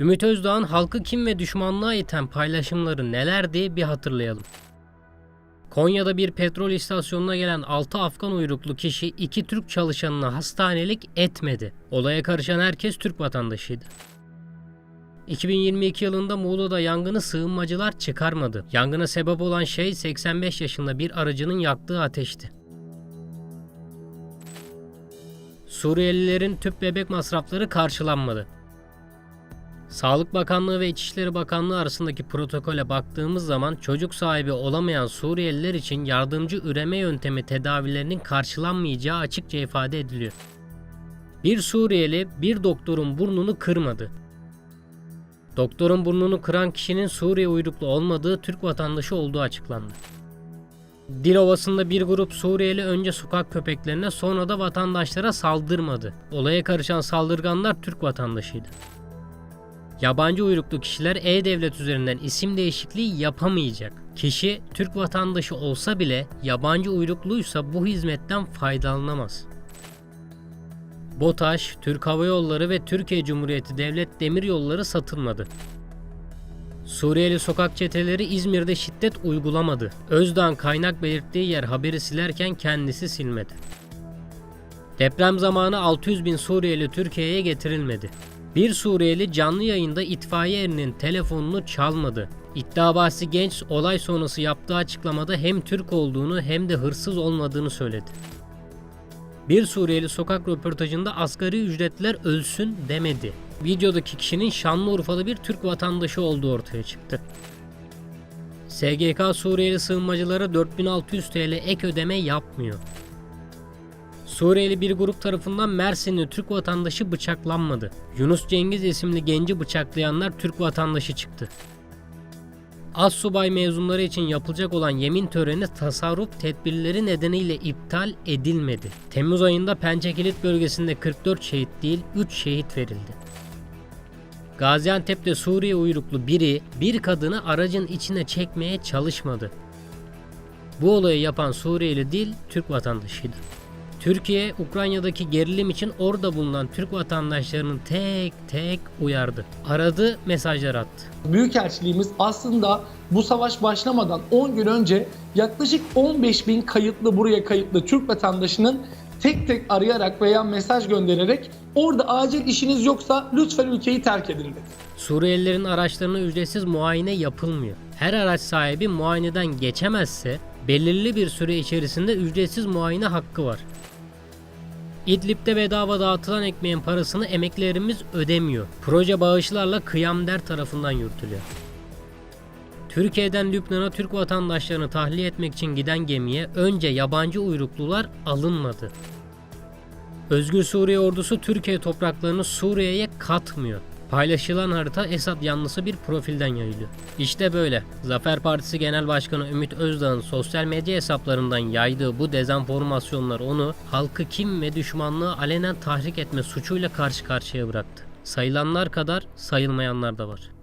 Ümit Özdağ'ın halkı kim ve düşmanlığa iten paylaşımları nelerdi bir hatırlayalım. Konya'da bir petrol istasyonuna gelen 6 Afgan uyruklu kişi 2 Türk çalışanını hastanelik etmedi. Olaya karışan herkes Türk vatandaşıydı. 2022 yılında Muğla'da yangını sığınmacılar çıkarmadı. Yangına sebep olan şey 85 yaşında bir aracının yaktığı ateşti. Suriyelilerin tüp bebek masrafları karşılanmadı. Sağlık Bakanlığı ve İçişleri Bakanlığı arasındaki protokole baktığımız zaman çocuk sahibi olamayan Suriyeliler için yardımcı üreme yöntemi tedavilerinin karşılanmayacağı açıkça ifade ediliyor. Bir Suriyeli bir doktorun burnunu kırmadı. Doktorun burnunu kıran kişinin Suriye uyruklu olmadığı Türk vatandaşı olduğu açıklandı. Dilovası'nda bir grup Suriyeli önce sokak köpeklerine sonra da vatandaşlara saldırmadı. Olaya karışan saldırganlar Türk vatandaşıydı. Yabancı uyruklu kişiler E-Devlet üzerinden isim değişikliği yapamayacak. Kişi Türk vatandaşı olsa bile yabancı uyrukluysa bu hizmetten faydalanamaz. BOTAŞ, Türk Hava Yolları ve Türkiye Cumhuriyeti Devlet Demiryolları satılmadı. Suriyeli sokak çeteleri İzmir'de şiddet uygulamadı. Özdağ'ın kaynak belirttiği yer haberi silerken kendisi silmedi. Deprem zamanı 600 bin Suriyeli Türkiye'ye getirilmedi. Bir Suriyeli canlı yayında itfaiye erinin telefonunu çalmadı. İddia bahsi genç olay sonrası yaptığı açıklamada hem Türk olduğunu hem de hırsız olmadığını söyledi. Bir Suriyeli sokak röportajında asgari ücretler ölsün demedi. Videodaki kişinin Şanlıurfalı bir Türk vatandaşı olduğu ortaya çıktı. SGK Suriyeli sığınmacılara 4600 TL ek ödeme yapmıyor. Suriyeli bir grup tarafından Mersinli Türk vatandaşı bıçaklanmadı. Yunus Cengiz isimli genci bıçaklayanlar Türk vatandaşı çıktı. Assubay mezunları için yapılacak olan yemin töreni tasarruf tedbirleri nedeniyle iptal edilmedi. Temmuz ayında Pençekilit bölgesinde 44 şehit değil 3 şehit verildi. Gaziantep'te Suriye uyruklu biri bir kadını aracın içine çekmeye çalışmadı. Bu olayı yapan Suriyeli değil Türk vatandaşıydı. Türkiye, Ukrayna'daki gerilim için orada bulunan Türk vatandaşlarını tek tek uyardı. Aradı, mesajlar attı. Büyükelçiliğimiz aslında bu savaş başlamadan 10 gün önce yaklaşık 15 bin kayıtlı buraya kayıtlı Türk vatandaşının tek tek arayarak veya mesaj göndererek orada acil işiniz yoksa lütfen ülkeyi terk edin dedi. Suriyelilerin araçlarına ücretsiz muayene yapılmıyor. Her araç sahibi muayeneden geçemezse belirli bir süre içerisinde ücretsiz muayene hakkı var. İdlib'de bedava dağıtılan ekmeğin parasını emeklilerimiz ödemiyor. Proje bağışlarla Kıyam Der tarafından yürütülüyor. Türkiye'den Lübnan'a Türk vatandaşlarını tahliye etmek için giden gemiye önce yabancı uyruklular alınmadı. Özgür Suriye ordusu Türkiye topraklarını Suriye'ye katmıyor. Paylaşılan harita Esad yanlısı bir profilden yayılıyor. İşte böyle. Zafer Partisi Genel Başkanı Ümit Özdağ'ın sosyal medya hesaplarından yaydığı bu dezenformasyonlar onu halkı kim ve düşmanlığı alenen tahrik etme suçuyla karşı karşıya bıraktı. Sayılanlar kadar sayılmayanlar da var.